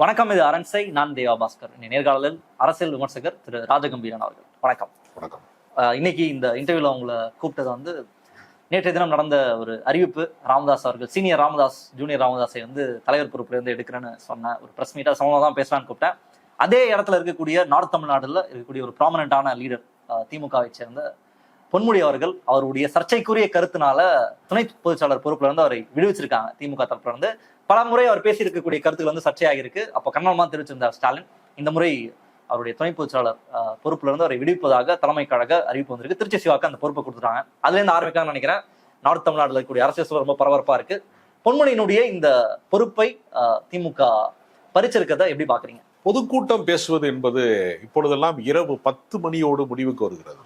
வணக்கம் இது அரண்சை. நான் தேவா பாஸ்கர். நேர்காணலில் அரசியல் விமர்சகர் திரு ராஜகம்பீரன் அவர்கள். வணக்கம். வணக்கம். இன்னைக்கு இந்த இன்டர்வியூல உங்களை கூப்பிட்டது வந்து நேற்றைய தினம் நடந்த ஒரு அறிவிப்பு. ராமதாஸ் அவர்கள் சீனியர் ராமதாஸ் ஜூனியர் ராமதாஸை வந்து தலைவர் பொறுப்புல இருந்து எடுக்கிறேன்னு சொன்ன ஒரு பிரஸ் மீட்டா சமமாக தான் பேசலான்னு கூப்பிட்டேன். அதே இடத்துல இருக்கக்கூடிய நார்த் தமிழ்நாடுல இருக்கக்கூடிய ஒரு ப்ராமினண்டான லீடர் திமுகவை சேர்ந்த பொன்முடி அவர்கள் அவருடைய சர்ச்சைக்குரிய கருத்துனால துணை பொதுச்சாளர் பொறுப்புல இருந்து அவரை விடுவிச்சிருக்காங்க. திமுக தரப்புல இருந்து பல முறை அவர் பேசியிருக்கக்கூடிய கருத்துகள் கருத்துக்கள் வந்து சர்ச்சையாகிருக்கு அப்போ கண்ணமா தெரிவிச்சிருந்தார் ஸ்டாலின். இந்த முறை அவருடைய துணை பொதுச்சாளர் பொறுப்புல இருந்து அவரை விடுவிப்பதாக தலைமை கழக அறிவிப்பு வந்திருக்கு. திருச்சி சிவாக்கு அந்த பொறுப்பை கொடுத்துட்டாங்க. அதுல இருந்து ஆரம்பிக்கலாம்னு நினைக்கிறேன். நார்த் தமிழ்நாடுல இருக்கக்கூடிய அரசியல் ரொம்ப பரபரப்பா இருக்கு. பொன்முடியினுடைய இந்த பொறுப்பை அஹ், திமுக பறிச்சிருக்கதை எப்படி பாக்குறீங்க? பொதுக்கூட்டம் பேசுவது என்பது இப்பொழுதெல்லாம் இரவு பத்து மணியோடு முடிவுக்கு வருகிறது.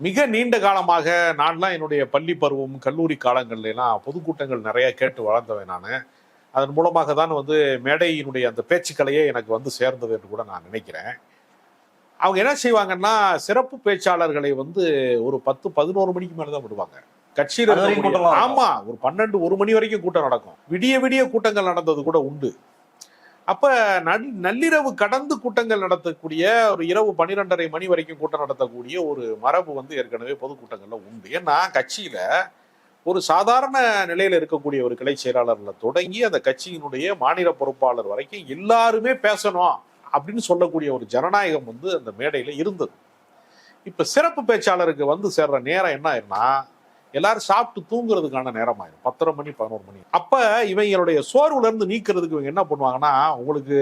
மிக நீண்ட காலமாக நான்லாம் என்னுடைய பள்ளி பருவம் கல்லூரி காலங்கள்ல எல்லாம் பொதுக்கூட்டங்கள் நிறைய கேட்டு வளர்ந்தவன் நான். அதன் மூலமாக தான் வந்து மேடையினுடைய அந்த பேச்சுக்கலையே எனக்கு வந்து சேர்ந்தது என்று கூட நான் நினைக்கிறேன். அவங்க என்ன செய்வாங்கன்னா சிறப்பு பேச்சாளர்களை வந்து ஒரு பத்து பதினோரு மணிக்கு மேல தான் விடுவாங்க. கட்சியில். ஆமா ஒரு பன்னெண்டு ஒரு மணி வரைக்கும் கூட்டம் நடக்கும். விடிய விடிய கூட்டங்கள் நடந்தது கூட உண்டு. அப்ப நல்- நள்ளிரவு கடந்து கூட்டங்கள் நடத்தக்கூடிய ஒரு இரவு பன்னிரெண்டரை மணி வரைக்கும் கூட்டம் நடத்தக்கூடிய ஒரு மரபு வந்து ஏற்கனவே பொதுக்கூட்டங்கள்ல உண்டு. ஏன்னா கட்சியில ஒரு சாதாரண நிலையில இருக்கக்கூடிய ஒரு கிளை செயலாளர்ல தொடங்கி அந்த கட்சியினுடைய மாநில பொறுப்பாளர் வரைக்கும் எல்லாருமே பேசணும் அப்படின்னு சொல்லக்கூடிய ஒரு ஜனநாயகம் வந்து அந்த மேடையில இருந்தது. இப்ப சிறப்பு பேச்சாளருக்கு வந்து சேர்ற நேரம் என்ன ஆயிருன்னா எல்லாரும் சாப்பிட்டு தூங்குறதுக்கான நேரம் ஆயிரும். பத்தரை மணி பதினோரு மணி. அப்ப இவங்களுடைய சோர்வுல இருந்து நீக்கிறதுக்கு இவங்க என்ன பண்ணுவாங்கன்னா உங்களுக்கு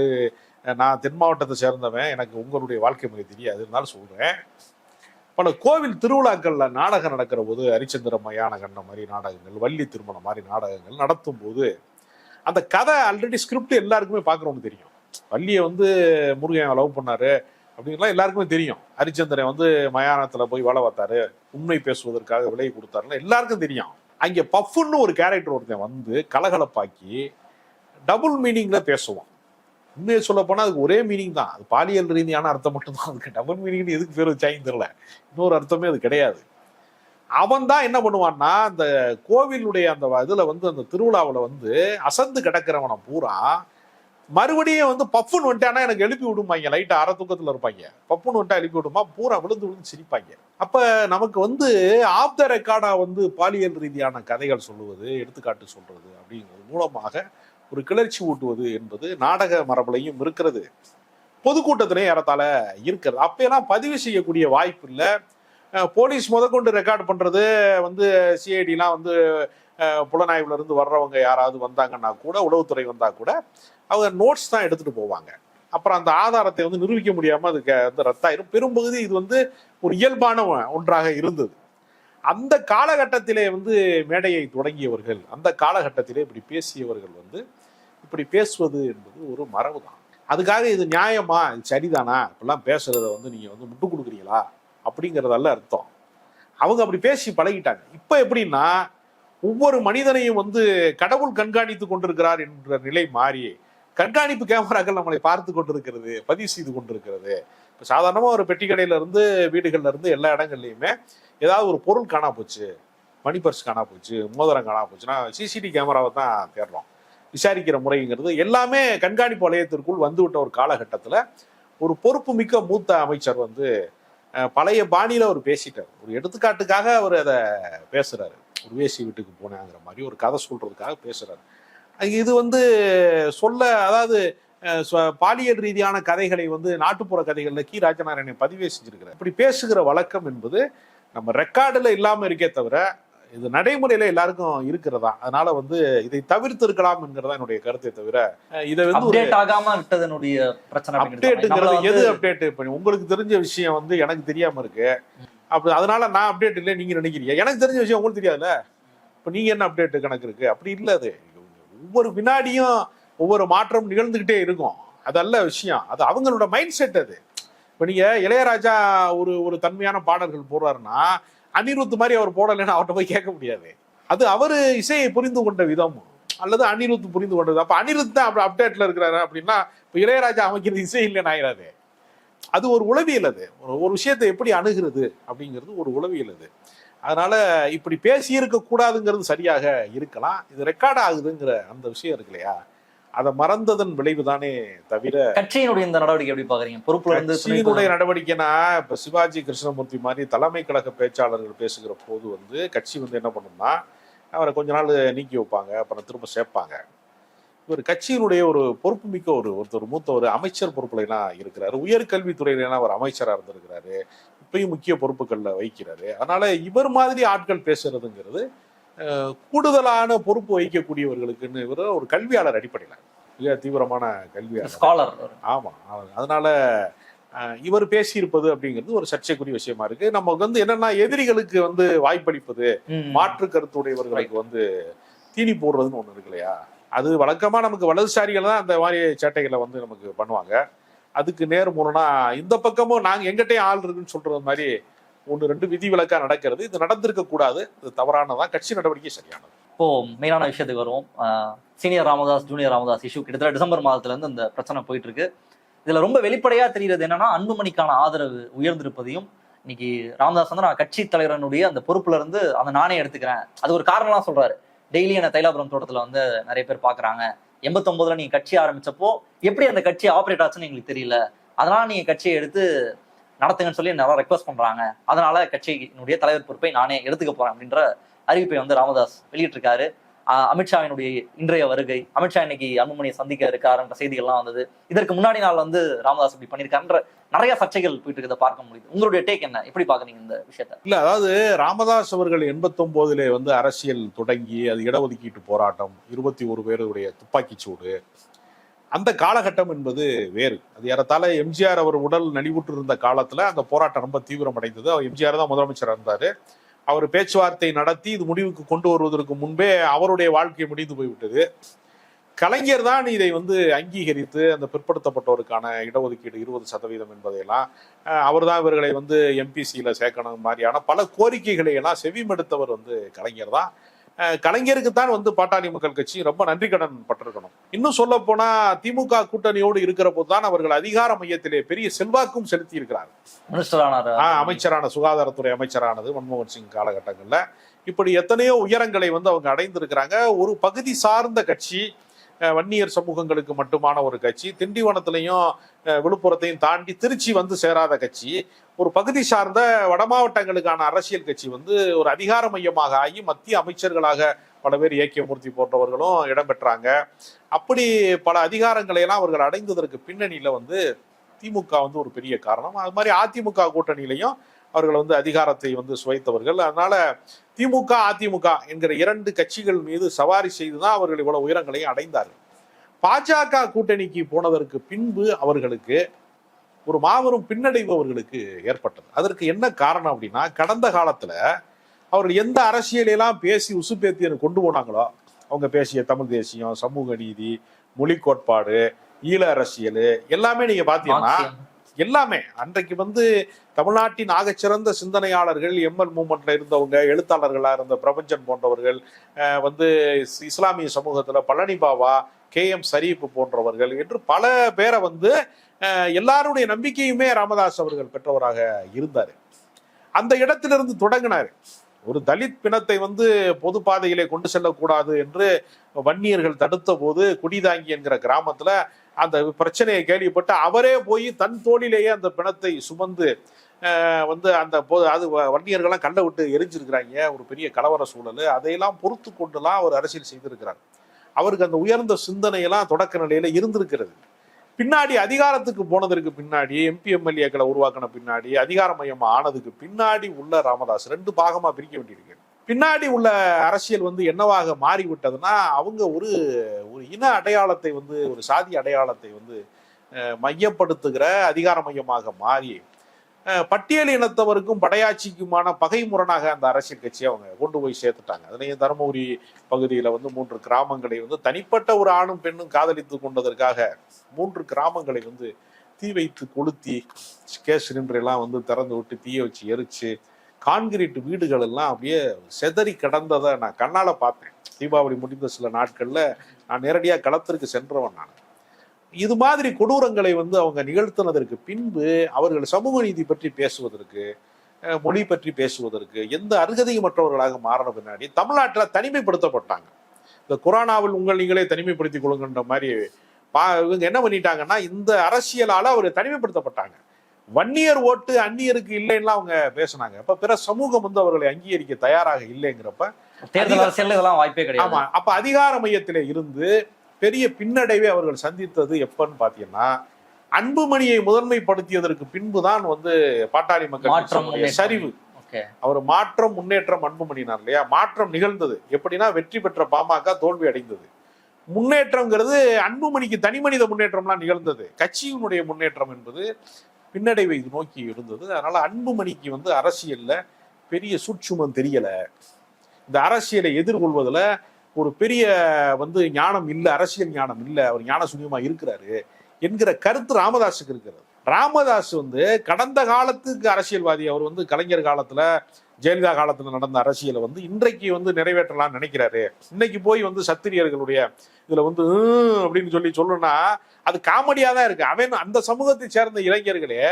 நான் தென் மாவட்டத்தை சேர்ந்தவன் எனக்கு உங்களுடைய வாழ்க்கை முறை தெரியாது இருந்தாலும் சொல்றேன். பல கோவில் திருவிழாக்கள்ல நாடகம் நடக்கிற போது ஹரிச்சந்திர மயான கண்டம் மாதிரி நாடகங்கள் வள்ளி திருமணம் மாதிரி நாடகங்கள் நடத்தும் போது அந்த கதை ஆல்ரெடி ஸ்கிரிப்ட் எல்லாருக்குமே பார்க்குறோம்னு தெரியும். வள்ளியை வந்து முருகன் லவ் பண்ணாரு. அப்படின்லாம் எல்லாருக்குமே தெரியும். ஹரிச்சந்திரன் வந்து மயானத்தில் போய் வேலை பார்த்தாரு. உண்மை பேசுவதற்காக விலை கொடுத்தாருன்னு எல்லாருக்கும் தெரியும். அங்கே பஃப்னு ஒரு கேரக்டர் ஒருத்தன் வந்து கலகலப்பாக்கி டபுள் மீனிங்கில் பேசுவான். உண்மையை சொல்ல போனால் அதுக்கு ஒரே மீனிங் தான். அது பாலியல் ரீதியான அர்த்தம் மட்டும்தான். அதுக்கு டபுள் மீனிங்னு எதுக்கு பேர் வச்சாங்கன்னு தெரியல. இன்னொரு அர்த்தமே அது கிடையாது. அவன் தான் என்ன பண்ணுவான்னா அந்த கோவிலுடைய அந்த இதில் வந்து அந்த திருவிழாவில் வந்து அசந்து கிடக்கிறவனை பூரா மறுபடியும் வந்து பப்புன்னு வந்துட்டானா எனக்கு எழுப்பி விடுமாங்க லைட்டா அரை தூக்கத்துல இருப்பாங்க. பப்புன்னு வந்துட்டா எழுப்பி விடுமா? பூரா விழுந்து விழுந்து சிரிப்பாங்க. அப்ப நமக்கு வந்து ஆப் த ரெக்கார்டா வந்து பாலியல் ரீதியான கதைகள் சொல்லுவது எடுத்துக்காட்டு சொல்றது அப்படிங்கிறது மூலமாக ஒரு கிளர்ச்சி ஊட்டுவது என்பது நாடக மரபுலையும் இருக்கிறது. பொதுக்கூட்டத்திலையும் ஏறத்தால இருக்கிறது. அப்பெல்லாம் பதிவு செய்யக்கூடிய வாய்ப்பு இல்லை. போலீஸ் முதற்கொண்டு ரெக்கார்ட் பண்றது வந்து சிஐடிலாம் வந்து அஹ் புலனாய்வுல இருந்து வர்றவங்க யாராவது வந்தாங்கன்னா கூட உளவுத்துறை வந்தா கூட அவங்க நோட்ஸ் தான் எடுத்துட்டு போவாங்க. அப்புறம் அந்த ஆதாரத்தை வந்து நிரூபிக்க முடியாம அதுக்கு வந்து ரத்தாயிரும். பெரும்பகுதி இது வந்து ஒரு இயல்பான ஒன்றாக இருந்தது. அந்த காலகட்டத்திலே வந்து மேடையை தொடங்கியவர்கள் அந்த காலகட்டத்திலே இப்படி பேசியவர்கள் வந்து இப்படி பேசுவது என்பது ஒரு மரபு தான் அதுக்காக இது நியாயமா? இது சரிதானா? இப்படிலாம் பேசுறத வந்து நீங்க வந்து முட்டு கொடுக்குறீங்களா? அப்படிங்கறதல்ல அர்த்தம். அவங்க அப்படி பேசி பழகிட்டாங்க. இப்ப எப்படின்னா ஒவ்வொரு மனிதனையும் வந்து கடவுள் கண்காணித்து கொண்டிருக்கிறார் என்ற நிலை மாறி கண்காணிப்பு கேமராக்கள் நம்மளை பார்த்து கொண்டிருக்கிறது பதிவு செய்து கொண்டிருக்கிறது. இப்போ சாதாரணமாக ஒரு பெட்டி கடையில இருந்து வீடுகள்ல இருந்து எல்லா இடங்கள்லையுமே ஏதாவது ஒரு பொருள் காணா போச்சு. மணி பர்ஸ் காணா போச்சு மோதிரம் காணா போச்சுன்னா சிசிடி கேமராவை தான் தேடுறோம். விசாரிக்கிற முறைங்கிறது எல்லாமே கண்காணிப்பு வளையத்திற்குள் வந்துவிட்ட ஒரு காலகட்டத்தில் ஒரு பொறுப்பு மிக்க மூத்த அமைச்சர் வந்து பழைய பாணியில் அவர் பேசிட்டார். ஒரு எடுத்துக்காட்டுக்காக அவர் அதை பேசுறாரு. ஒரு வேசி வீட்டுக்கு போனாங்கிற மாதிரி ஒரு கதை சொல்றதுக்காக பேசுறாரு. இது வந்து சொல்ல அதாவது பாலியல் ரீதியான கதைகளை வந்து நாட்டுப்புற கதைகள்ல கி. ராஜநாராயணன் பதிவே செஞ்சிருக்கிறார். இப்படி பேசுகிற வழக்கம் என்பது நம்ம ரெக்கார்டுல இல்லாம இருக்கே தவிர இது நடைமுறையில எல்லாருக்கும் இருக்கிறதா? அதனால வந்து இதை தவிர்த்து இருக்கலாம் என்கிறதா என்னுடைய கருத்தை தவிர இதை வந்து ஒரு அப்டேட் ஆகாம விட்டதனுடைய பிரச்சனை அப்டேட்டுங்கிறது எது அப்டேட் இப்ப உங்களுக்கு தெரிஞ்ச விஷயம் வந்து எனக்கு தெரியாம இருக்கு. அப்படி அதனால நான் அப்டேட் இல்லை நீங்க நினைக்கிறீங்க. எனக்கு தெரிஞ்ச விஷயம் உங்களுக்கு தெரியாதுல்ல? இப்ப நீங்க என்ன அப்டேட் கணக்கு இருக்கு? அப்படி இல்ல அது. ஒவ்வொரு வினாடியும் ஒவ்வொரு மாற்றம் நிகழ்ந்துகிட்டே இருக்கும். அதல்ல விஷயம். அது அவங்களோட மைண்ட் செட் அது. இப்போ நீங்க இளையராஜா ஒரு ஒரு தன்மையான பாடல்கள் போடுறாருன்னா அனிருத் மாதிரி அவர் போடலைன்னு அவர்கிட்ட போய் கேட்க முடியாது. அது அவர் இசையை புரிந்து கொண்ட விதம். அல்லது அனிருத் புரிந்து கொண்டது. அப்போ அனிருத் தான் அப்டேட்ல இருக்கிறாரு அப்படின்னா இப்போ இளையராஜா அமைக்கிறது இசை இல்லைன்னு ஆயிடாது அது ஒரு உளவியல் அது. ஒரு- ஒரு விஷயத்தை எப்படி அணுகிறது அப்படிங்கிறது ஒரு உளவியல் அது. அதனால இப்படி பேசி இருக்க கூடாதுங்கிறது சரியாக இருக்கலாம். இது ரெக்கார்ட் ஆகுதுங்கிற அந்த விஷயம் இருக்கு இல்லையா? அதை மறந்ததன் விளைவுதானே தவிர கட்சியினுடைய இந்த நடவடிக்கை எப்படி பாக்குறீங்க பொறுப்புல இருந்து கட்சியினுடைய நடவடிக்கைனா இப்ப சிவாஜி கிருஷ்ணமூர்த்தி மாதிரி தலைமை கழக பேச்சாளர்கள் பேசுகிற போது வந்து கட்சி வந்து என்ன பண்ணும்னா அவரை கொஞ்ச நாள் நீக்கி வைப்பாங்க அப்புறம் திரும்ப சேர்ப்பாங்க. இவர் கட்சியினுடைய ஒரு பொறுப்பு மிக்க ஒரு ஒருத்தர் மூத்த ஒரு அமைச்சர் பொறுப்புல எல்லாம் இருக்கிறாரு. உயர்கல்வித்துறையில எல்லாம் அவர் அமைச்சரா இருந்திருக்கிறாரு. இப்பயும் முக்கிய பொறுப்புகள்ல வைக்கிறாரு அதனால இவர் மாதிரி ஆட்கள் பேசுறதுங்கிறது கூடுதலான பொறுப்பு வகிக்கக்கூடியவர்களுக்குன்னு இவர் ஒரு கல்வியாளர் அடிப்படையில். மிக தீவிரமான கல்வியாளர். ஸ்காலர் ஆமா. அவ- அதனால இவர் பேசியிருப்பது அப்படிங்கிறது ஒரு சர்ச்சைக்குரிய விஷயமா இருக்கு. நமக்கு வந்து என்னன்னா எதிரிகளுக்கு வந்து வாய்ப்பளிப்பது மாற்று கருத்துடையவர்களுக்கு வந்து தீனி போடுறதுன்னு ஒண்ணு இருக்கு இல்லையா? அது வழக்கமா நமக்கு வலதுசாரிகள் தான் அந்த மாதிரி சேட்டைகளை வந்து நமக்கு பண்ணுவாங்க. அதுக்கு நேர் முரணா இந்த பக்கமும் நாங்கள் எங்கிட்டயும் ஆள் இருக்குன்னு சொல்றது மாதிரி ஒன்று ரெண்டு விதி விலக்கா நடக்கிறது. இது நடந்திருக்க கூடாது. இது தவறானதான் கட்சி நடவடிக்கை சரியானது. இப்போ மெயினான விஷயத்துக்கு வருவோம். Senior Ramadoss junior Ramadoss issue கிட்டத்தட்ட டிசம்பர் மாதத்துல இருந்து இந்த பிரச்சனை போயிட்டு இருக்கு. இதுல ரொம்ப வெளிப்படையா தெரிகிறது என்னன்னா அன்புமணிக்கான ஆதரவு உயர்ந்திருப்பதையும் இன்னைக்கு ராமதாஸ் வந்து நான் கட்சி தலைவரனுடைய அந்த பொறுப்புல இருந்து அந்த நானே எடுத்துக்கிறேன். அது ஒரு காரணம்லாம் சொல்றாரு. டெய்லி என்ன தைலாபுரம் தோட்டத்துல வந்து நிறைய பேர் பாக்குறாங்க. எண்பத்தொன்பதுல நீங்க கட்சி ஆரம்பிச்சப்போ எப்படி அந்த கட்சி ஆப்ரேட் ஆச்சுன்னு எங்களுக்கு தெரியல. அதனால நீங்க கட்சியை எடுத்து நடத்துங்கன்னு சொல்லி நல்லா ரெக்வஸ்ட் பண்றாங்க. அதனால கட்சியினுடைய தலைவர் பொறுப்பை நானே எடுத்துக்க போறேன் அப்படின்ற அறிவிப்பை வந்து ராமதாஸ் வெளியிட்டிருக்காரு. அமித்ஷாவினுடைய இன்றைய வருகை. அமித்ஷா இன்னைக்கு அன்புமணியை சந்திக்க இருக்காருன்ற செய்திகள்லாம் வந்தது. இதற்கு முன்னாடி நாள் வந்து ராமதாஸ் இப்படி பண்ணியிருக்காருன்ற நிறைய சர்ச்சைகள் போயிட்டு இருக்கிறத பார்க்க முடியுது. உங்களுடைய டேக் என்ன? எப்படி பாக்குறீங்க இந்த விஷயத்த? இல்ல அதாவது ராமதாஸ் அவர்கள் எண்பத்தொன்பதுல வந்து அரசியல் தொடங்கி அது இடஒதுக்கீட்டு போராட்டம் இருபத்தி ஒரு பேருடைய துப்பாக்கி சூடு அந்த காலகட்டம் என்பது வேறு. அது ஏறத்தால எம்ஜிஆர் அவர் உடல் நலிவுற்று இருந்த காலத்துல அந்த போராட்டம் ரொம்ப தீவிரமடைந்தது. அவர் எம்ஜிஆர் தான் முதலமைச்சர் இருந்தாரு. அவர் பேச்சுவார்த்தை நடத்தி இது முடிவுக்கு கொண்டு வருவதற்கு முன்பே அவருடைய வாழ்க்கை முடிந்து போய்விட்டது. கலைஞர் தான் இதை வந்து அங்கீகரித்து அந்த பிற்படுத்தப்பட்டோருக்கான இடஒதுக்கீடு இருபது சதவீதம் என்பதையெல்லாம் அவர் தான் இவர்களை வந்து எம்பிசியில் சேர்க்கணும் மாதிரியான பல கோரிக்கைகளை எல்லாம் செவிமெடுத்தவர் வந்து கலைஞர் தான். கலைஞருக்கு தான் வந்து பாட்டாளி மக்கள் கட்சி ரொம்ப நன்றி கடன் பட்டிருக்கணும். இன்னும் சொல்ல போனா திமுக கூட்டணியோடு இருக்கிற போது தான் அவர்கள் அதிகார மையத்திலே பெரிய செல்வாக்கும் செலுத்தி இருக்கிறார் மினிஸ்டர் ஆனார் ஆஹ் அமைச்சரான சுகாதாரத்துறை அமைச்சரானது மன்மோகன் சிங் காலகட்டங்கள்ல. இப்படி எத்தனையோ உயரங்களை வந்து அவங்க அடைந்திருக்கிறாங்க. ஒரு பகுதி சார்ந்த கட்சி வன்னியர் சமூகங்களுக்கு மட்டுமான ஒரு கட்சி. திண்டிவனத்திலையும் விழுப்புரத்தையும் தாண்டி திருச்சி வந்து சேராத கட்சி. ஒரு பகுதி சார்ந்த வட மாவட்டங்களுக்கான அரசியல் கட்சி வந்து ஒரு அதிகார மையமாக ஆகி மத்திய அமைச்சர்களாக பல பேர் ஏக்கியமூர்த்தி போன்றவர்களும் இடம்பெற்றாங்க. அப்படி பல அதிகாரங்களை எல்லாம் அவர்கள் அடைந்ததற்கு பின்னணியில வந்து திமுக வந்து ஒரு பெரிய காரணம். அது மாதிரி அதிமுக கூட்டணியிலையும் அவர்கள் வந்து அதிகாரத்தை வந்து சுவைத்தவர்கள். அதனால திமுக அதிமுக என்கிற இரண்டு கட்சிகள் மீது சவாரி செய்துதான் அவர்கள் இவ்வளவு உயரங்களையும் அடைந்தார்கள். பாஜக கூட்டணிக்கு போனதற்கு பின்பு அவர்களுக்கு ஒரு மாபெரும் பின்னடைவு அவர்களுக்கு ஏற்பட்டது. அதற்கு என்ன காரணம் அப்படின்னா கடந்த காலத்துல அவர்கள் எந்த அரசியலெல்லாம் பேசி உசுப்பேத்தி கொண்டு போனாங்களோ அவங்க பேசிய தமிழ் தேசியம் சமூக நீதி மொழி கோட்பாடு ஈழ அரசியல் எல்லாமே நீங்க பாத்தீங்கன்னா எல்லாமே. அன்றைக்கு வந்து தமிழ்நாட்டின் ஆகச்சிறந்த சிந்தனையாளர்கள் எம்எல் மூமெண்ட்ல இருந்தவங்க எழுத்தாளர்களா இருந்த பிரபஞ்சன் போன்றவர்கள் வந்து இஸ்லாமிய சமூகத்துல பழனி பாபா கே எம் ஷரீப் போன்றவர்கள் என்று பல பேரை வந்து எல்லாருடைய நம்பிக்கையுமே ராமதாஸ் அவர்கள் பெற்றவராக இருந்தார். அந்த இடத்திலிருந்து தொடங்கினார். ஒரு தலித் பிணத்தை வந்து பொது பாதையிலே கொண்டு செல்லக்கூடாது என்று வன்னியர்கள் தடுத்த போது குடிதாங்கி என்கிற கிராமத்துல அந்த பிரச்சனையை கேள்விப்பட்டு அவரே போய் தன் தோளிலேயே அந்த பிணத்தை சுமந்து வந்து அந்த போது அது வ- வன்னியர்கள்லாம் கல்லை விட்டு எரிஞ்சிருக்கிறாங்க. ஒரு பெரிய கலவர சூழல். அதையெல்லாம் பொறுத்து கொண்டுலாம் அவர் அரசியல் செய்திருக்கிறார். அவருக்கு அந்த உயர்ந்த சிந்தனையெல்லாம் தொடக்க நிலையில இருந்திருக்கிறது. பின்னாடி அதிகாரத்துக்கு போனதற்கு பின்னாடி எம்பி எம்எல்ஏக்களை உருவாக்கின பின்னாடி அதிகார மையம் ஆனதுக்கு பின்னாடி உள்ள ராமதாஸ் ரெண்டு பாகமா பிரிக்க வேண்டியிருக்கு. பின்னாடி உள்ள அரசியல் வந்து என்னவாக மாறிவிட்டதுன்னா அவங்க ஒரு ஒரு இன அடையாளத்தை வந்து ஒரு சாதி அடையாளத்தை வந்து மையப்படுத்துகிற அதிகார மையமாக மாறி பட்டியல் இனத்தவருக்கும் படையாட்சிக்குமான பகை முரணாக அந்த அரசியல் கட்சியை அவங்க கொண்டு போய் சேர்த்துட்டாங்க. அதுலேயும் தருமபுரி பகுதியில் வந்து மூன்று கிராமங்களை வந்து தனிப்பட்ட ஒரு ஆணும் பெண்ணும் காதலித்து கொண்டதற்காக மூன்று கிராமங்களை வந்து தீ வைத்து கொளுத்தி கேஸ் சிலிண்டர் எல்லாம் வந்து திறந்து விட்டு தீய வச்சு எரிச்சு கான்கிரீட் வீடுகள் எல்லாம் அப்படியே செதறி கிடந்ததை நான் கண்ணால் பார்த்தேன். தீபாவளி முடிந்த சில நாட்களில் நான் நேரடியாக களத்திற்கு சென்றவன் நான். இது மாதிரி கொடூரங்களை வந்து அவங்க நிகழ்த்தினதற்கு பின்பு அவர்கள் சமூக நீதி பற்றி பேசுவதற்கு மொழி பற்றி பேசுவதற்கு எந்த அருகதையும் மற்றவர்களாக மாறின பின்னாடி தமிழ்நாட்டில் தனிமைப்படுத்தப்பட்டாங்க. இந்த கொரோனாவில் உங்கள் நீங்களே தனிமைப்படுத்திக் கொள்ளுங்கன்ற மாதிரி பா இவங்க என்ன பண்ணிட்டாங்கன்னா இந்த அரசியலால் அவர் தனிமைப்படுத்தப்பட்டாங்க. வன்னியர் ஓட்டு அந்நியருக்கு இல்லைன்னா அவங்க பேசுனாங்க. அப்ப பிற சமூகம் வந்து அவர்களை அங்கீகரிக்க தயாராக இல்லைங்கிறப்ப தேர்தல் அரசியல்ல இதெல்லாம் வாய்ப்பே ஆமா. கிடையாது அப்ப அதிகார மையத்திலே இருந்து பெரிய பின்னடைவை அவர்கள் சந்தித்தது எப்பன்னு பாத்தீங்கன்னா அன்புமணியை முதன்மைப்படுத்தியதற்கு பின்புதான் வந்து பாட்டாளி மக்கள் மாற்றம். சரிவு. அவர் மாற்றம் முன்னேற்றம் அன்புமணினார் இல்லையா? மாற்றம் நிகழ்ந்தது. எப்படின்னா வெற்றி பெற்ற பாமக தோல்வி அடைந்தது. முன்னேற்றம்ங்கிறது அன்புமணிக்கு தனி மனித முன்னேற்றம்லாம் நிகழ்ந்தது. கட்சியினுடைய முன்னேற்றம் என்பது பின்னடைவை நோக்கி இருந்தது. அதனால அன்புமணிக்கு வந்து அரசியல்ல பெரிய சூட்சுமம் தெரியல. இந்த அரசியலை எதிர்கொள்வதுல ஒரு பெரிய வந்து ஞானம் இல்ல அரசியல் ஞானம் இல்ல அவர் ஞான இருக்கிறாரு என்கிற கருத்து ராமதாஸுக்கு இருக்கிறது. ராமதாஸ் வந்து கடந்த காலத்துக்கு அரசியல்வாதி அவர் வந்து கலைஞர் காலத்துல ஜெயலலிதா காலத்தில் நடந்த அரசியலை வந்து இன்றைக்கு வந்து நிறைவேற்றலாம்னு நினைக்கிறாரு. இன்னைக்கு போய் வந்து சத்திரியர்களுடைய இதுல வந்து அப்படின்னு சொல்லி சொல்லணும்னா அது காமெடியா தான் இருக்கு. அவன் அந்த சமூகத்தை சேர்ந்த இளைஞர்களே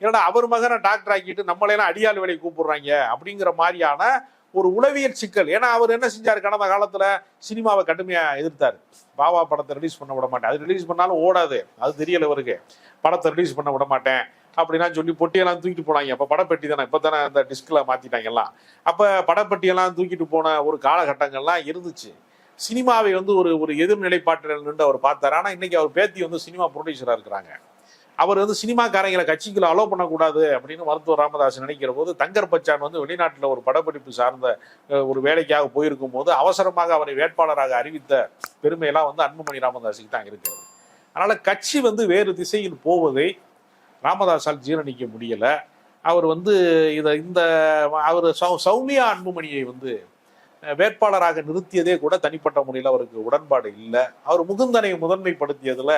என்னடா அவர் மகனை டாக்டர் ஆக்கிட்டு நம்மளையெல்லாம் அடியாள் வேலையை கூப்பிடுறாங்க அப்படிங்கிற மாதிரியான ஒரு உளவியல் சிக்கல். ஏன்னா அவர் என்ன செஞ்சார்? கடந்த காலத்துல சினிமாவை கடுமையா எதிர்த்தார். பாபா படத்தை ரிலீஸ் பண்ண விட மாட்டேன். அது ரிலீஸ் பண்ணாலும் ஓடாது. அது தெரியல இவருக்கு. படத்தை ரிலீஸ் பண்ண விட மாட்டேன். அப்படின்னா சொல்லி பொட்டியெல்லாம் தூக்கிட்டு போனாங்க. அப்ப படப்பெட்டி தானே இப்ப தானே அந்த டிஸ்க்ல மாத்திட்டாங்க எல்லாம். அப்ப படப்பெட்டியெல்லாம் தூக்கிட்டு போன ஒரு காலகட்டங்கள்லாம் இருந்துச்சு. சினிமாவை வந்து ஒரு ஒரு எதிர்நிலைப்பாட்டில் நின்று அவர் பார்த்தார். ஆனால் இன்னைக்கு அவர் பேத்தி வந்து சினிமா ப்ரொடியூசராக இருக்கிறாங்க. அவர் வந்து சினிமாக்காரங்களை கட்சிக்குள்ள அலோவ் பண்ணக்கூடாது அப்படின்னு மருத்துவர் ராமதாஸ் நினைக்கிற போது தங்கர் பச்சான் வந்து வெளிநாட்டில் ஒரு படப்பிடிப்பு சார்ந்த ஒரு வேலைக்காக போயிருக்கும் போது அவசரமாக அவரை வேட்பாளராக அறிவித்த பெருமையெல்லாம் வந்து அன்புமணி ராமதாஸுக்கு தான் இருக்கிறது. அதனால் கட்சி வந்து வேறு திசையில் போவதை ராமதாஸால் ஜீரணிக்க முடியலை. அவர் வந்து இதை இந்த அவர் சௌ- சௌமியா அன்புமணியை வந்து வேட்பாளராக நிறுத்தியதே கூட தனிப்பட்ட முறையில் அவருக்கு உடன்பாடு இல்லை. அவர் முகுந்தனை முதன்மைப்படுத்தியதில்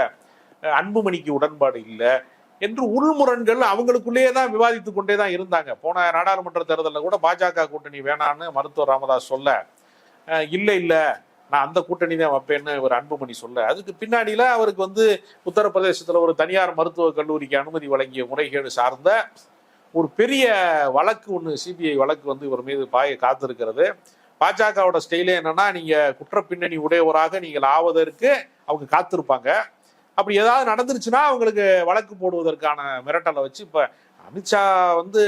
அன்புமணிக்கு உடன்பாடு இல்லை என்று உள்முரண்கள் அவங்களுக்குள்ளேயே தான் விவாதித்து கொண்டே தான் இருந்தாங்க. போன நாடாளுமன்ற தேர்தலில் கூட பாஜக கூட்டணி வேணான்னு மருத்துவர் ராமதாஸ் சொல்ல இல்லை இல்லை நான் அந்த கூட்டணி தான் வைப்பேன்னு ஒரு அன்புமணி சொல்ல அதுக்கு பின்னாடியில் அவருக்கு வந்து உத்தரப்பிரதேசத்தில் ஒரு தனியார் மருத்துவக் கல்லூரிக்கு அனுமதி வழங்கிய முறைகேடு சார்ந்த ஒரு பெரிய வழக்கு ஒன்று சிபிஐ வழக்கு வந்து இவர் மீது பாய காத்திருக்கிறது. பாஜகவோட ஸ்டைலே என்னன்னா நீங்க குற்ற பின்னணி உடையவராக நீங்கள் ஆவதற்கு அவங்க காத்திருப்பாங்க. அப்படி ஏதாவது நடந்துருச்சுன்னா அவங்களுக்கு வழக்கு போடுவதற்கான மிரட்டலை வச்சு இப்ப அமித்ஷா வந்து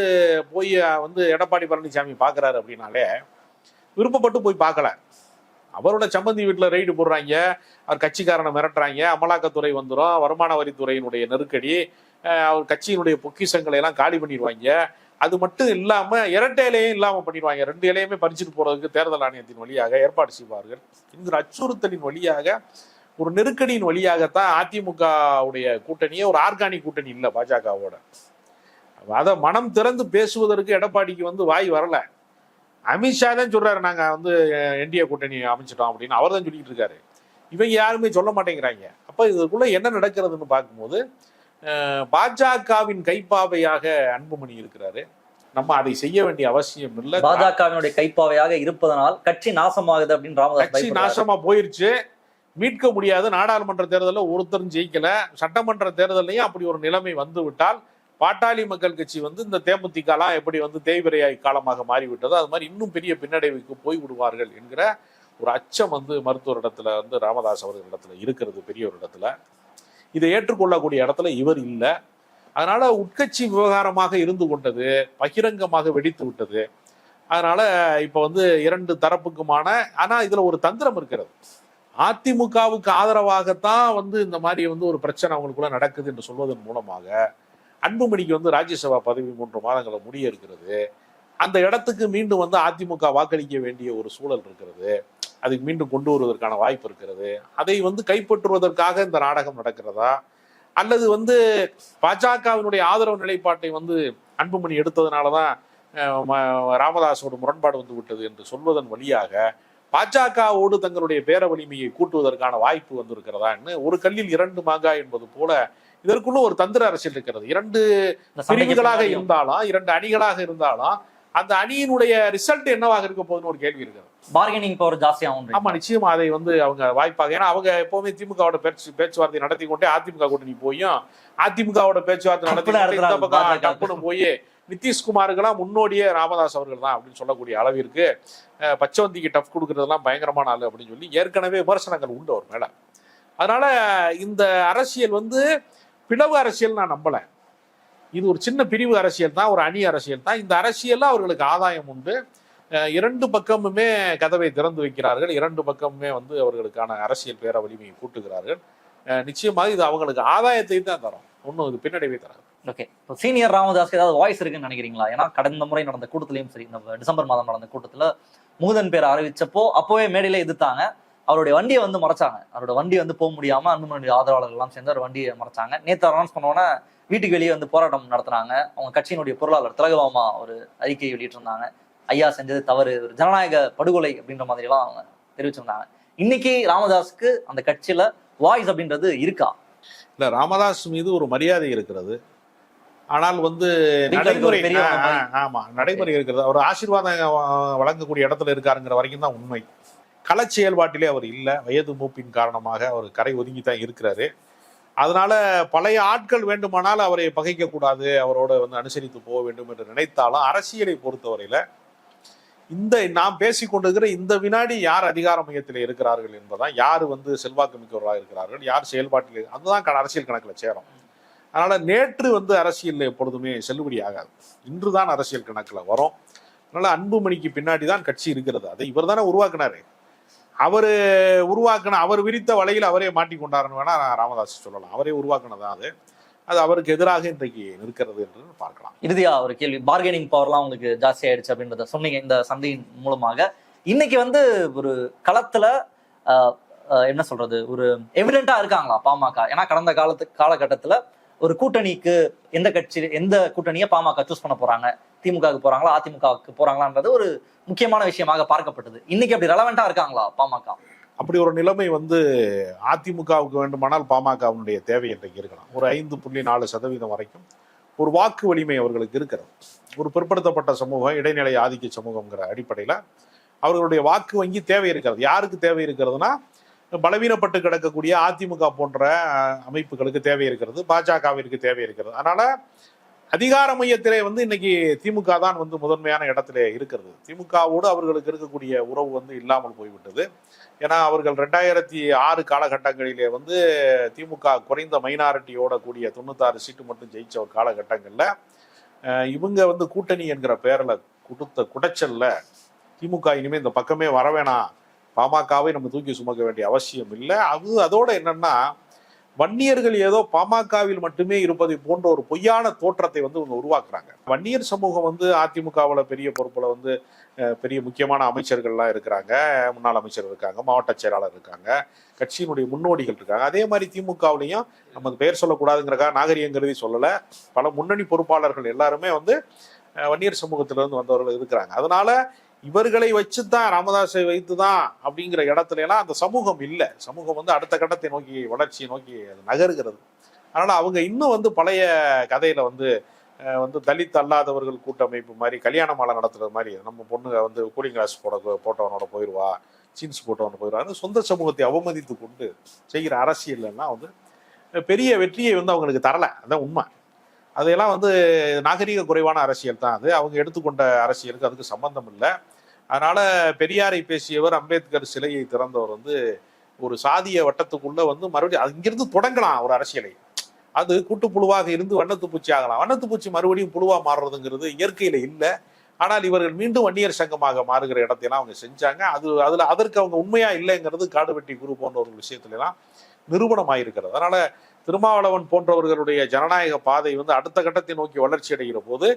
போய் வந்து எடப்பாடி பழனிசாமி பார்க்கறாரு அப்படின்னாலே விருப்பப்பட்டு போய் பார்க்கல. அவரோட சம்பந்தி வீட்டில் ரைடு போடுறாங்க. அவர் கட்சிக்காரனை மிரட்டுறாங்க. அமலாக்கத்துறை வந்துடும் வருமான வரித்துறையினுடைய நெருக்கடி அவர் கட்சியினுடைய பொக்கிஷங்களை எல்லாம் காலி பண்ணிடுவாங்க. அது மட்டும் இல்லாம இரட்டை இலையும் இல்லாம பண்ணிடுவாங்க. ரெண்டு இலையுமே பறிச்சுட்டு போறதுக்கு தேர்தல் ஆணையத்தின் வழியாக ஏற்பாடு செய்வார்கள். இந்த அச்சுறுத்தலின் வழியாக ஒரு நெருக்கடியின் வழியாகத்தான் அதிமுகவுடைய கூட்டணியே ஒரு ஆர்கானிக் கூட்டணி இல்லை பாஜகவோட. அதை மனம் திறந்து பேசுவதற்கு எடப்பாடிக்கு வந்து வாய் வரலை. அமித்ஷா தான் சொல்றாரு நாங்க வந்து என்டிஏ கூட்டணி அமைச்சிட்டோம் அப்படின்னு. அவர் தான் சொல்லிட்டு இருக்காரு. இவங்க யாருமே சொல்ல மாட்டேங்கிறாங்க. அப்ப இதுக்குள்ள என்ன நடக்கிறதுன்னு பார்க்கும்போது பாஜகவின் கைப்பாவையாக அன்புமணி இருக்கிறாரு. நம்ம அதை செய்ய வேண்டிய அவசியம் இல்லை. பாஜகவினுடைய கைப்பாவையாக இருப்பதனால் கட்சி நாசமாகுது அப்படின்னு ராமதாஸ் கட்சி. நாசமா போயிருச்சு. மீட்க முடியாது நாடாளுமன்ற தேர்தலில் ஒருத்தரும் ஜெயிக்கல. சட்டமன்ற தேர்தலையும் அப்படி ஒரு நிலைமை வந்து விட்டால் பாட்டாளி மக்கள் கட்சி வந்து இந்த தேமுதிகலாம் எப்படி வந்து தேய்விரையாய் காலமாக மாறிவிட்டதோ அது மாதிரி இன்னும் பெரிய பின்னடைவுக்கு போய் விடுவார்கள் என்கிற ஒரு அச்சம் வந்து மருத்துவரிடத்துல வந்து ராமதாஸ் அவர்களிடத்துல இருக்கிறது பெரியவரிடத்துல இதை ஏற்றுக்கொள்ளக்கூடிய இடத்துல இவர் இல்லை. அதனால உட்கட்சி விவகாரமாக இருந்து கொண்டது பகிரங்கமாக வெடித்து விட்டது. அதனால இப்ப வந்து இரண்டு தரப்புக்குமான ஆனா இதுல ஒரு தந்திரம் இருக்கிறது. அதிமுகவுக்கு ஆதரவாகத்தான் வந்து இந்த மாதிரி வந்து ஒரு பிரச்சனை அவங்களுக்குள்ள நடக்குது என்று சொல்வதன் மூலமாக அன்புமணிக்கு வந்து ராஜ்யசபா பதவி மூன்று மாதங்களை முடிய இருக்கிறது. அந்த இடத்துக்கு மீண்டும் வந்து அதிமுக வாக்களிக்க வேண்டிய ஒரு சூழல் இருக்கிறது. அதுக்கு மீண்டும் கொண்டு வருவதற்கான வாய்ப்பு இருக்கிறது. அதை வந்து கைப்பற்றுவதற்காக இந்த நாடகம் நடக்கிறதா? அல்லது வந்து பாஜகவினுடைய ஆதரவு நிலைப்பாட்டை வந்து அன்புமணி எடுத்ததுனால தான் ராமதாஸோட முரண்பாடு வந்து விட்டது என்று சொல்வதன் வழியாக பாஜகவோடு தங்களுடைய பேர வலிமையை கூட்டுவதற்கான வாய்ப்பு வந்திருக்கிறதான்னு ஒரு கல்லில் இரண்டு மாங்காய் என்பது போல இதற்குள்ள ஒரு தந்திர அரசியல் இருக்கிறது. இரண்டு பிரிவுகளாக இருந்தாலும் இரண்டு அணிகளாக இருந்தாலும் அந்த அணியினுடைய ரிசல்ட் என்னவாக இருக்க போகுதுன்னு ஒரு கேள்வி இருக்கிறது பார்கெனிங் பவர் ஜாஸ்தியாகும் ஆமா நிச்சயமா அதை வந்து அவங்க வாய்ப்பாக. ஏன்னா அவங்க எப்பவுமே திமுகவோட பேச்சு பேச்சுவார்த்தை நடத்தி கொண்டே அதிமுக கூட்டணி போயும். அதிமுகவோட பேச்சுவார்த்தை நடத்தி இந்த பக்கம் போய் நிதிஷ்குமாருக்கெல்லாம் முன்னோடியே ராமதாஸ் அவர்கள் தான் அப்படின்னு சொல்லக்கூடிய அளவிற்கு பச்சவந்திக்கு டஃப் கொடுக்கறதெல்லாம் பயங்கரமான ஆளு அப்படின்னு சொல்லி ஏற்கனவே விமர்சனங்கள் உண்டு அவர் மேல. அதனால இந்த அரசியல் வந்து பிளவு அரசியல் நான் நம்பல. இது ஒரு சின்ன பிரிவு அரசியல் தான் ஒரு அணி அரசியல் தான். இந்த அரசியல்ல அவர்களுக்கு ஆதாயம் உண்டு. இரண்டு பக்கமுமே கதவை திறந்து வைக்கிறார்கள். இரண்டு பக்கமுமே வந்து அவர்களுக்கான அரசியல் பேர வலிமையை கூட்டுகிறார்கள் நிச்சயமாக இது அவங்களுக்கு ஆதாயத்தை தான் தரும். ஒன்றும் இது பின்னடைவே தராது. ஓகே இப்போ சீனியர் ராமதாஸ்க்கு ஏதாவது வாய்ஸ் இருக்குன்னு நினைக்கிறீங்களா? ஏன்னா கடந்த முறை நடந்த கூட்டத்திலையும் சரி இந்த டிசம்பர் மாதம் நடந்த கூட்டத்தில் முகுதன் பேர் அறிவிச்சப்போ அப்போவே மேடையில் எதிர்த்தாங்க. அவருடைய வண்டியை வந்து மறைச்சாங்க. அவரோட வண்டி வந்து போக முடியாம அன்புமணி ஆதரவாளர்கள் எல்லாம் சேர்ந்து அவர் வண்டியை மறைச்சாங்க. நேற்று அனௌன்ஸ் பண்ணோன்னே வீட்டுக்கு வெளியே வந்து போராட்டம் நடத்துனாங்க. அவங்க கட்சியினுடைய பொருளாளர் திலகவாமா ஒரு அறிக்கை வெளியிட்டிருந்தாங்க. ஐயா செஞ்சது தவறு ஒரு ஜனநாயக படுகொலை அப்படின்ற மாதிரி எல்லாம் அவங்க தெரிவிச்சிருந்தாங்க. இன்னைக்கு ராமதாஸ்க்கு அந்த கட்சியில வாய்ஸ் அப்படின்றது இருக்கா? இல்ல ராமதாஸ் மீது ஒரு மரியாதை இருக்கிறது. ஆனால் வந்து நடைமுறை ஆமா நடைமுறை இருக்கிறது. அவர் ஆசீர்வாதம் வழங்கக்கூடிய இடத்துல இருக்காருங்கிற வரைக்கும் தான் உண்மை. கள செயல்பாட்டிலே அவர் இல்லை. வயது மூப்பின் காரணமாக அவர் கரை ஒதுங்கி தான் இருக்கிறாரு. அதனால பழைய ஆட்கள் வேண்டுமானால் அவரை பகைக்க கூடாது அவரோட வந்து அனுசரித்து போக வேண்டும் என்று நினைத்தாலும் அரசியலை பொறுத்தவரையில இந்த நாம் பேசி கொண்டிருக்கிற இந்த வினாடி யார் அதிகார மையத்தில் இருக்கிறார்கள் என்பதான் யார் வந்து செல்வாக்கு மிக்கவர்களாக இருக்கிறார்கள் யார் செயல்பாட்டில் அதுதான் அரசியல் கணக்கில் சேரும். அதனால நேற்று வந்து அரசியல் எப்பொழுதுமே செல்லுபடி ஆகாது. இன்றுதான் அரசியல் கணக்கில் வரும். அதனால அன்புமணிக்கு பின்னாடி தான் கட்சி இருக்கிறது. அதை இவர் தானே உருவாக்குனாரு. அவர் உருவாக்கின அவர் விரித்த வலையில் அவரே மாட்டிக்கொண்டாருன்னு வேணா ராமதாஸ் சொல்லலாம். அவரே உருவாக்குனதான் அது. அது அவருக்கு எதிராக இன்றைக்கு நிற்கிறது என்று பார்க்கலாம். இறுதியா ஒரு கேள்வி. பார்கெனிங் பவர்லாம் உங்களுக்கு ஜாஸ்தி ஆயிடுச்சு அப்படின்றத சொன்னீங்க. இந்த சந்தையின் மூலமாக இன்னைக்கு வந்து ஒரு களத்துல என்ன சொல்றது? ஒரு எவிடென்ட்டா இருக்காங்களா பாமக? ஏன்னா கடந்த காலத்து காலகட்டத்துல ஒரு கூட்டணிக்கு எந்த கட்சி எந்த கூட்டணியை பாமக சூஸ் பண்ண போறாங்க? திமுகவுக்கு போறாங்களா அதிமுகவுக்கு போறாங்களான்றது ஒரு முக்கியமான விஷயமாக பார்க்கப்பட்டது. இன்னைக்கு அப்படி ரெலவெண்டா இருக்காங்களா பாமக? அப்படி ஒரு நிலைமை வந்து அதிமுகவுக்கு வேண்டுமானால் பாமகவினுடைய தேவை இன்றைக்கு இருக்கலாம். ஒரு ஐந்து புள்ளி நாலு சதவீதம் வரைக்கும் ஒரு வாக்கு வலிமை அவர்களுக்கு இருக்கிறது. ஒரு பிற்படுத்தப்பட்ட சமூகம் இடைநிலை ஆதிக்க சமூகம்ங்கிற அடிப்படையில் அவர்களுடைய வாக்கு வங்கி தேவை இருக்கிறது. யாருக்கு தேவை இருக்கிறதுனா பலவீனப்பட்டு கிடக்கக்கூடிய அதிமுக போன்ற அமைப்புகளுக்கு தேவை இருக்கிறது. பாஜகவிற்கு தேவை இருக்கிறது. அதனால அதிகார மையத்திலே வந்து இன்னைக்கு திமுக தான் வந்து முதன்மையான இடத்துல இருக்கிறது. திமுகவோடு அவர்களுக்கு இருக்கக்கூடிய உறவு வந்து இல்லாமல் போய்விட்டது. ஏன்னா அவர்கள் ரெண்டாயிரத்தி ஆறு காலகட்டங்களிலே வந்து திமுக குறைந்த மைனாரிட்டியோட கூடிய தொண்ணூத்தாறு சீட்டு மட்டும் ஜெயிச்ச காலகட்டங்களில் இவங்க வந்து கூட்டணி என்கிற பெயரில் கொடுத்த குடைச்சல்ல திமுக இனிமேல் இந்த பக்கமே வரவேணாம் பாமகவை நம்ம தூக்கி சுமக்க வேண்டிய அவசியம் இல்லை. அது அதோட என்னன்னா வன்னியர்கள் ஏதோ பாமகவில் மட்டுமே இருப்பதை போன்ற ஒரு பொய்யான தோற்றத்தை வந்து இவங்க உருவாக்குறாங்க. வன்னியர் சமூகம் வந்து அதிமுகவில் பெரிய பொறுப்பில் வந்து பெரிய முக்கியமான அமைச்சர்கள்லாம் இருக்கிறாங்க. முன்னாள் அமைச்சர் இருக்காங்க மாவட்ட செயலாளர் இருக்காங்க கட்சியினுடைய முன்னோடிகள் இருக்காங்க. அதே மாதிரி திமுகவிலையும் நம்ம பெயர் சொல்லக்கூடாதுங்கிறக்காக நாகரிகம் கருதி சொல்லலை. பல முன்னணி பொறுப்பாளர்கள் எல்லாருமே வந்து வன்னியர் சமூகத்திலிருந்து வந்தவர்கள் இருக்கிறாங்க. அதனால இவர்களை வச்சு தான் ராமதாஸை வைத்து தான் அப்படிங்கிற இடத்துல எல்லாம் அந்த சமூகம் இல்லை. சமூகம் வந்து அடுத்த கட்டத்தை நோக்கி வளர்ச்சியை நோக்கி அது நகருகிறது. அதனால அவங்க இன்னும் வந்து பழைய கதையில வந்து வந்து தலித் அல்லாதவர்கள் கூட்டமைப்பு மாதிரி கல்யாண மாலை நடத்துறது மாதிரி நம்ம பொண்ணுங்க வந்து கூலிங் கிளாஸ் போட போட்டவனோட போயிடுவா ஜீன்ஸ் போட்டவனோட போயிடுவா அந்த சொந்த சமூகத்தை அவமதித்து கொண்டு செய்கிற அரசியல் எல்லாம் வந்து பெரிய வெற்றியை வந்து அவங்களுக்கு தரல. அதான் உண்மை. அதையெல்லாம் வந்து நாகரிக குறைவான அரசியல் தான் அது. அவங்க எடுத்துக்கொண்ட அரசியலுக்கு அதுக்கு சம்பந்தம் இல்லை. அதனால பெரியாரை பேசியவர் அம்பேத்கர் சிலையை திறந்தவர் வந்து ஒரு சாதிய வட்டத்துக்குள்ள வந்து மறுபடியும் அங்கிருந்து தொடங்கலாம் ஒரு அரசியலை. அது கூட்டுப்புழுவாக இருந்து வண்ணத்து பூச்சி ஆகலாம். வண்ணத்து பூச்சி மறுபடியும் புழுவா மாறுறதுங்கிறது இயற்கையில இல்லை. ஆனால் இவர்கள் மீண்டும் வன்னியர் சங்கமாக மாறுகிற இடத்தையெல்லாம் அவங்க செஞ்சாங்க. அது அதுல அதற்கு அவங்க உண்மையா இல்லைங்கிறது காடுவெட்டி குரு போன்ற ஒரு விஷயத்துல நிரூபணம் நிரூபணமாயிருக்கிறது. அதனால திருமாவளவன் போன்றவர்களுடைய ஜனநாயக பாதை வந்து அடுத்த கட்டத்தை நோக்கி வளர்ச்சி அடைகிற போது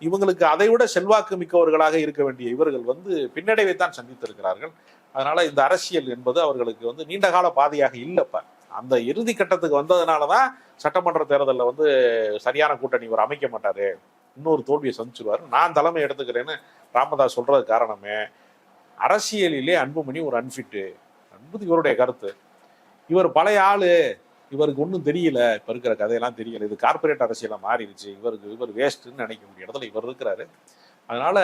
இவங்களுக்கு அதை விட செல்வாக்கு மிக்கவர்களாக இருக்க வேண்டிய இவர்கள் வந்து பின்னடைவை தான் சந்தித்திருக்கிறார்கள். அதனால இந்த அரசியல் என்பது அவர்களுக்கு வந்து நீண்டகால பாதையாக இல்லப்ப. அந்த இறுதி கட்டத்துக்கு வந்ததுனாலதான் சட்டமன்ற தேர்தலில் வந்து சரியான கூட்டணி இவர் அமைக்க மாட்டாரு. இன்னொரு தோல்வியை சந்திச்சிருவாரு. நான் தலைமை எடுத்துக்கிறேன்னு ராமதாஸ் சொல்றது காரணமே. அரசியலிலே அன்புமணி ஒரு அன்ஃபிட்டு அன்பது இவருடைய கருத்து. இவர் பழைய ஆளு. இவருக்கு ஒன்றும் தெரியல இப்ப இருக்கிற கதையெல்லாம் தெரியல. இது கார்ப்பரேட் அரசியலா மாறிடுச்சு. இவருக்கு இவர் வேஸ்ட்னு நினைக்கக்கூடிய இடத்துல இவர் இருக்கிறாரு. அதனால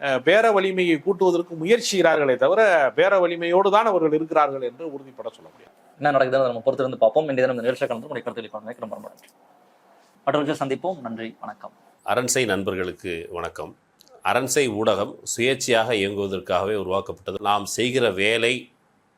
பேர வலிமையை கூட்டுவதற்கு முயற்சிகிறார்களே தவிர பேர வலிமையோடு தான் அவர்கள் இருக்கிறார்கள் என்று உறுதிப்பட சொல்ல முடியாது. என்ன நடக்குதுன்னு நம்ம பொறுத்திருந்து பார்ப்போம். இந்த தினம் இந்த நிகழ்ச்சியை கலந்து உங்களை கருத்து ரொம்ப நன்றி. மற்றவர்கள் சந்திப்போம். நன்றி. வணக்கம். அரண்சை நண்பர்களுக்கு வணக்கம். அரண்சை ஊடகம் சுயேட்சையாக இயங்குவதற்காகவே உருவாக்கப்பட்டது. நாம் செய்கிற வேலை